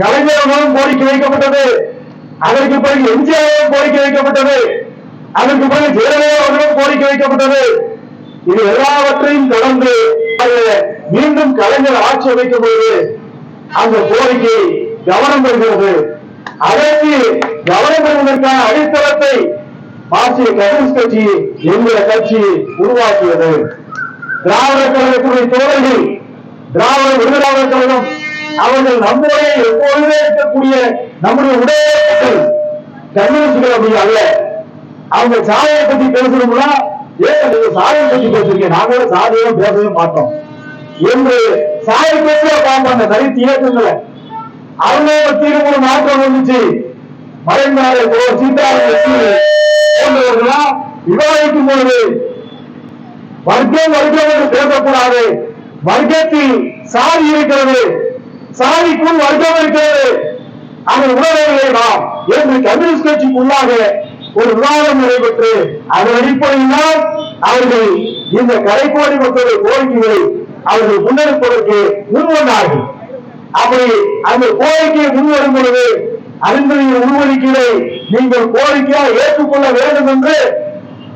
கலைஞர்களும் கோரிக்கை வைக்கப்பட்டது. அதற்கு பிறகு எம்ஜிஆரும் கோரிக்கை வைக்கப்பட்டது. அதற்கு பிறகு ஜெயலலிதா அவர்களும் கோரிக்கை வைக்கப்பட்டது. இது எல்லாவற்றையும் தொடர்ந்து மீண்டும் கலைஞர் ஆட்சி அமைக்கும் பொழுது அந்த கோரிக்கை கவனம் பெறுகிறது. அதற்கு கவனம் பெறுவதற்கான அடித்தளத்தை மார்க்சிய கம்யூனிஸ்ட் கட்சி என்கிற கட்சி உருவாக்கியது. திராவிட கழகத்துடைய தோழர்கள் திராவிட விடுதலை கழகம் அவர்கள் நம்முடைய எப்பொழுதே இருக்கக்கூடிய நம்முடைய உடையவர்கள். கம்யூனிஸ்டுகள் அப்படி அல்ல அவங்க சாதியை பத்தி பேசணும்னா ஏன் நீங்க சாதியை பத்தி பேசுறீங்க. நாங்க சாதியை பேசவே மாட்டோம். என்று சாயை பேச பார்ப்பாங்க தனித்து இயக்கங்களை. அவங்க மத்தியில் ஒரு மாற்றம் வந்துச்சு. மறைந்தாரை சீதாராமன் போன்றவர்களாம் விவாதிக்கும் பொழுது வர்க்கம் வர்க்கம் என்று பேசக்கூடாது. வர்க்கத்தில் சாதி இருக்கிறது. சாதிக்குள் வர்க்கம் இருக்கிறது அதை உணரவில்லை நாம் என்று கம்யூனிஸ்ட் கட்சிக்குள்ளாக ஒரு விவாதம் நடைபெற்று அதன் அடிப்படையில் அவர்கள் இந்த கரைக்கோடி மக்களுடைய கோரிக்கைகளை அவர்கள் முன்னெடுப்பதற்கு முன்வந்தார்கள். அப்படி அந்த கோரிக்கையை முன்வரும் பொழுது அறிந்தவர்கள் உருவடிக்கையை நீங்கள் கோரிக்கையாக ஏற்றுக்கொள்ள வேண்டும் என்று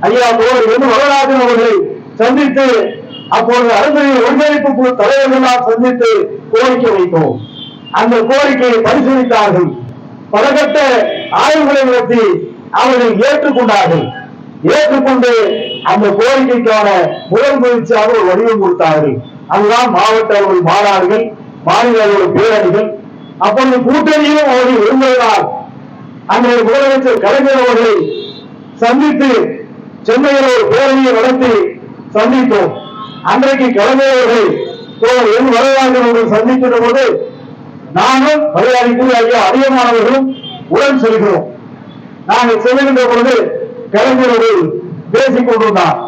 ஐயா தோழர் என்று வரலாற்றின் அவர்களை சந்தித்து அப்பொழுது அறிஞர்கள் ஒருங்கிணைப்பு குழு தலைவர்களால் சந்தித்து கோரிக்கை வைத்தோம். அந்த கோரிக்கையை பரிசீலித்தார்கள். பலகட்ட ஆய்வுகளை நடத்தி அவர்கள் ஏற்றுக்கொண்டார்கள். ஏற்றுக்கொண்டு அந்த கோரிக்கைக்கான முதல் முயற்சியாக ஒரு வடிவம் கொடுத்தார்கள். அதுதான் மாவட்ட அளவில் மாநாடுகள் மாநில அளவில் பேரணிகள். அப்பொழுது கூட்டணியும் அவர்கள் இருந்ததால் அன்றைய முதலமைச்சர் கலைஞர் அவர்களை சந்தித்து சென்னையில் ஒரு பேரணியை நடத்தி சந்தித்தோம். அன்றைக்கு கலைஞர் என் வரலாறு சந்திக்கிற போது நானும் மரியாதைக்குரிய ஐயா அதிகமானவர்களும் உடன் செல்கிறோம். நாங்கள் செல்கின்ற பொழுது கலைஞர்கள் பேசிக் கொண்டிருந்தார்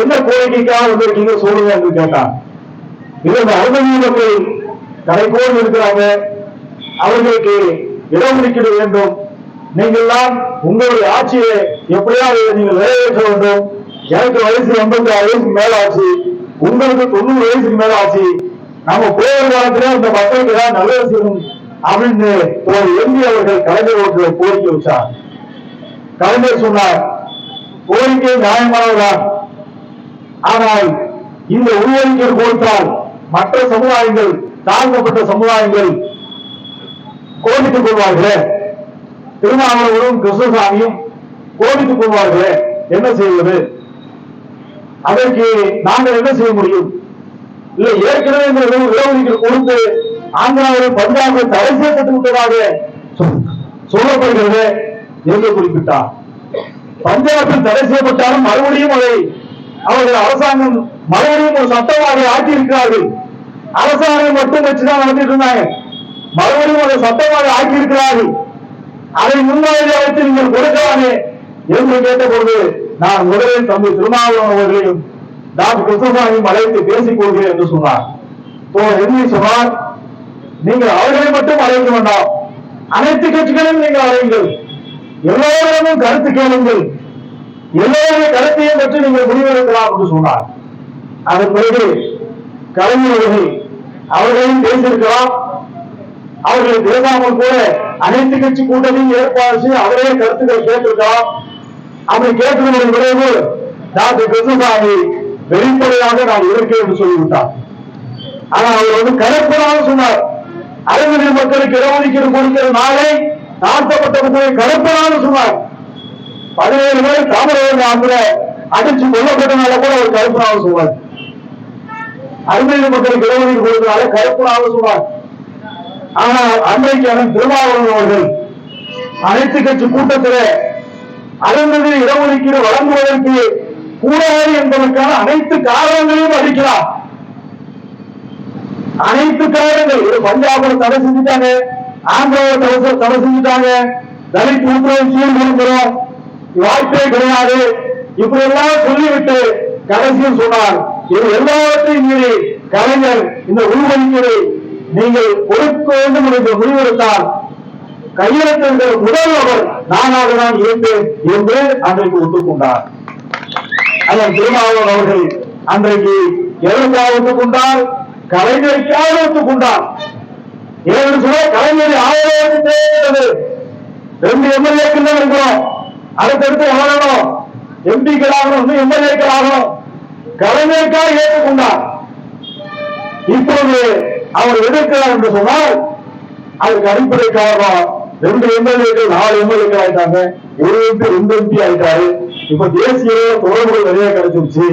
என்ன கோரிக்கைக்காக வந்திருக்கீங்க? சொல்லுங்க என்று கேட்டார் இது இந்த அருமையை மக்கள் கடைக்கோடு இருக்கிறாங்க. அவர்களுக்கு இடஒதுக்கீடு வேண்டும். நீங்கள்லாம் உங்களுடைய ஆட்சியை எப்படியாவது நீங்கள் நிறைவேற்ற வேண்டும். எனக்கு வயசு எண்பத்தி ஆறு வயசுக்கு ஆச்சு உங்களுக்கு தொண்ணூறு வயசுக்கு மேல ஆச்சு. நம்ம போகிற காலத்துல இந்த மக்களுக்கு தான் நல்லது செய்யணும் அப்படின்னு ஒரு எம்பி அவர்கள் கலைஞர் ஒரு கோரிக்கை வச்சார். கலைஞர் சொன்னார் கோரிக்கை நியாயமானதுதான். ஆனால் இந்த உள்ஒதுக்கீடு கொடுத்தால் மற்ற சமுதாயங்கள் தாழ்ந்தப்பட்ட சமுதாயங்கள் கோபித்துக் கொள்வார்களே. திருமாவளவரும் கிருஷ்ணசாமியும் கோபித்துக் கொள்வார்களே. என்ன செய்வது? அதற்கு நாங்கள் என்ன செய்ய முடியும்? இல்ல ஏற்கனவே இந்த இடஒதுக்கீடு கொடுத்து ஆந்திராவில் பஞ்சாபை தடை செய்யப்பட்டு விட்டதாக சொல்லப்படுகிறது என்று குறிப்பிட்டார். பஞ்சாபில் தடை செய்யப்பட்டாலும் மறுபடியும் அதை அவர்கள் அரசாங்கம் மறுபடியும் ஒரு சட்டமாக ஆக்கி இருக்கிறார்கள் அரசாங்கம் மட்டும் வச்சுதான் நடத்திட்டு இருந்தாங்க. மறுபடியும் அதை சட்டமாக ஆக்கி இருக்கிறார்கள் அதை முன்னாடி வைத்து நீங்கள் கொடுக்கலாமே என்று கேட்டபொழுது நான் முதலில் தம்பி திருமாவளவன் அவர்களையும் டாக்டர் கிருஷ்ணசாமியும் அழைத்து பேசிக் கொள்கிறேன் என்று சொன்னார். தோழர் சொன்னார் நீங்கள் அவர்களை மட்டும் அழைக்க வேண்டாம். அனைத்து கட்சிகளையும் நீங்கள் அழையுங்கள். எல்லோரிடமும் கருத்து கேளுங்கள். எல்லோருடைய கருத்தையும் பற்றி நீங்கள் முடிவெடுக்கலாம் என்று சொன்னார். அதன் பிறகு கலைஞர் அவர்கள் அவர்களையும் பேசியிருக்கலாம். அவர்களை பேசாமல் கூட அனைத்து கட்சி கூட்டத்தையும் ஏற்பாடு செய்து அவரே கருத்துக்கள் கேட்டிருக்கலாம். அப்படி கேட்டதன் விளைவு டாக்டர் கிருஷ்ணசாமி வெளிப்படையாக நான் இருக்கேன் என்று சொல்லிவிட்டார். ஆனா அவர் வந்து கலப்பதாக சொன்னார். அறிஞர் மக்களுக்கு இடஒதுக்கீடு கொடுக்கிற நாளை தாழ்த்தப்பட்ட மக்களை கலப்பதாக சொன்னார். பதினேழு பேர் தாமரை ஆந்திர அடிச்சு கொல்லப்பட்டனால கூட அவர் கருப்பனாக சொன்னார். அறிஞர் மக்களுக்கு இடஒதுக்கீடு கொடுத்தனால கருப்பனாக சொன்னார். ஆனால் அன்றைக்கு அண்ணன் திருமாவளவன் அவர்கள் அனைத்து கட்சி கூட்டத்தில் அருந்ததி இடஒதுக்கீடு வழங்குவதற்கு கூடாது என்பதற்கான அனைத்து காரணங்களையும் அளிக்கலாம் அனைத்து காரணங்கள் ஒரு பஞ்சாபில் தடை செஞ்சுட்டாங்க ஆந்திராவில் தடை தடை செஞ்சுட்டாங்க தலித் உத்தரவு சீல் கொடுக்கிறோம் வாய்ப்பே கிடையாது. இப்படி எல்லாம் சொல்லிவிட்டு கடைசியில் சொன்னார் இது எல்லாவற்றையும் மீறி கலைஞர் இந்த உள்ஒதுக்கீடு நீங்கள் கொடுக்க வேண்டும் என்று முடிவெடுத்தால் கையெழுத்திருக்கிற முதல் அவர் நானாக தான் இருந்தேன் என்று அன்றைக்கு ஒத்துக்கொண்டார். அதன் திருமாவளவன் அவர்கள் அன்றைக்கு எதற்காக ஒத்துக்கொண்டார் கலைஞருக்காக ஒத்துக்கொண்டார். ஏழு சொல்ல கலைஞரை ரெண்டு எம்எல்ஏக்கள் தான் இருக்கிறோம். அடுத்தடுத்து வளரணும். எம்பிக்கள் ஆகணும் எம்எல்ஏக்கள் ஆகணும் கலைஞருக்காக ஏற்றுக்கொண்டார். இப்பொழுது அவர் எதிர்க்கிறார் என்று சொன்னால் அதுக்கு அடிப்படை காரணம் ரெண்டு எம்எல்ஏக்கள் நாலு எம்எல்ஏக்கள் ஆயிட்டாங்க. ஒரு எம்பி ரெண்டு எம்பி ஆயிட்டாரு. இப்ப தேசிய தொடர்புகள் நிறைய கிடைச்சிருச்சு.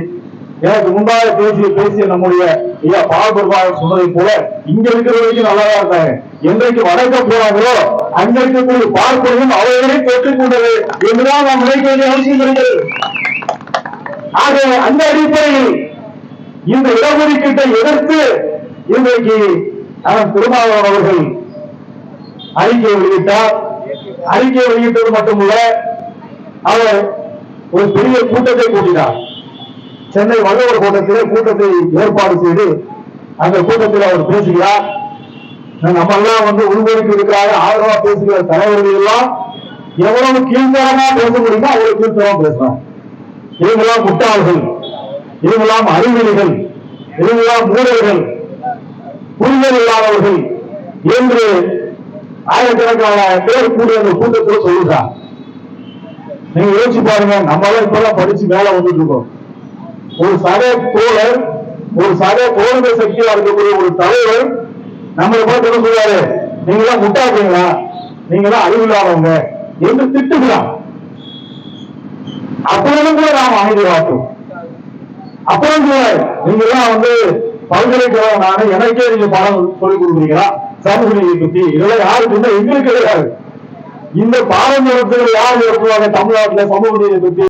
எனக்கு முன்னால பேசிய பேசிய நம்முடைய ஐயா பால்பெருமாள் சொன்னதை போல இங்க இருக்கிற வரைக்கும் நல்லாதான் இருந்தாங்க என்றைக்கு வடக்க போனாங்களோ அங்க இருக்கக்கூடிய பார்ப்பதையும் அவர்களே கேட்டுக்கொண்டது என்றுதான் நாம் நினைக்க வேண்டிய அவசியம் இருக்கிறது. ஆக அந்த அடிப்படையில் இந்த இடஒதுக்கீட்டை எதிர்த்து இன்றைக்கு திருமாவளவன் அவர்கள் அறிக்கை வெளியிட்டார். அறிக்கை வெளியிட்டது மட்டுமல்ல அவர் ஒரு பெரிய கூட்டத்தை கூட்டினார். சென்னை வள்ளுவர் கூட்டத்திலே கூட்டத்தை ஏற்பாடு செய்து அந்த கூட்டத்தில் அவர் பேசுகிறார். நம்ம எல்லாம் வந்து உள்வெளிக்கு இருக்கிறாங்க ஆதரவா பேசுகிற தலைவர்கள் எல்லாம் எவ்வளவு கீழ்த்தரமா பேச முடியுமோ அவ்வளவு கீழ்த்தரமா பேசுறாங்க இவங்கெல்லாம் முட்டாள்கள் இவங்கெல்லாம் அறிவிலிகள் இவங்கெல்லாம் மூடர்கள் புரிதல் இல்லாதவர்கள் என்று ஆயிரக்கணக்கான பேர் கூடிய அந்த கூட்டத்தில் சொல்லுகிறார் நீங்க யோசிச்சு பாருங்க நம்ம எல்லாம் இப்பதான் படிச்சு மேல வந்துட்டு இருக்கோம். ஒரு சக தோழர் ஒரு சக தோழமை சக்தியா இருக்கக்கூடிய ஒரு தலைவர் நம்மளை பார்த்து என்ன சொல்றாரு? நீங்க எல்லாம் முட்டாளீங்களா நீங்க எல்லாம் அறிவில்லாதவங்க. என்று திட்டுகிறான். அப்பொழுதும் கூட நாம் அமைதி காட்டும் அப்புறம் கூட நீங்க எல்லாம் வந்து பல்கலைக்கழகம் நானே எனக்கே நீங்க பாடம் சொல்லிக் கொடுக்குறீங்களா? சமூக பத்தி. இதெல்லாம் யாருக்கு எங்களுக்கு கிடையாது. இந்த பாரம்பரியத்தில் யார் நடத்துவாங்க தமிழ்நாட்டுல சமூக பத்தி.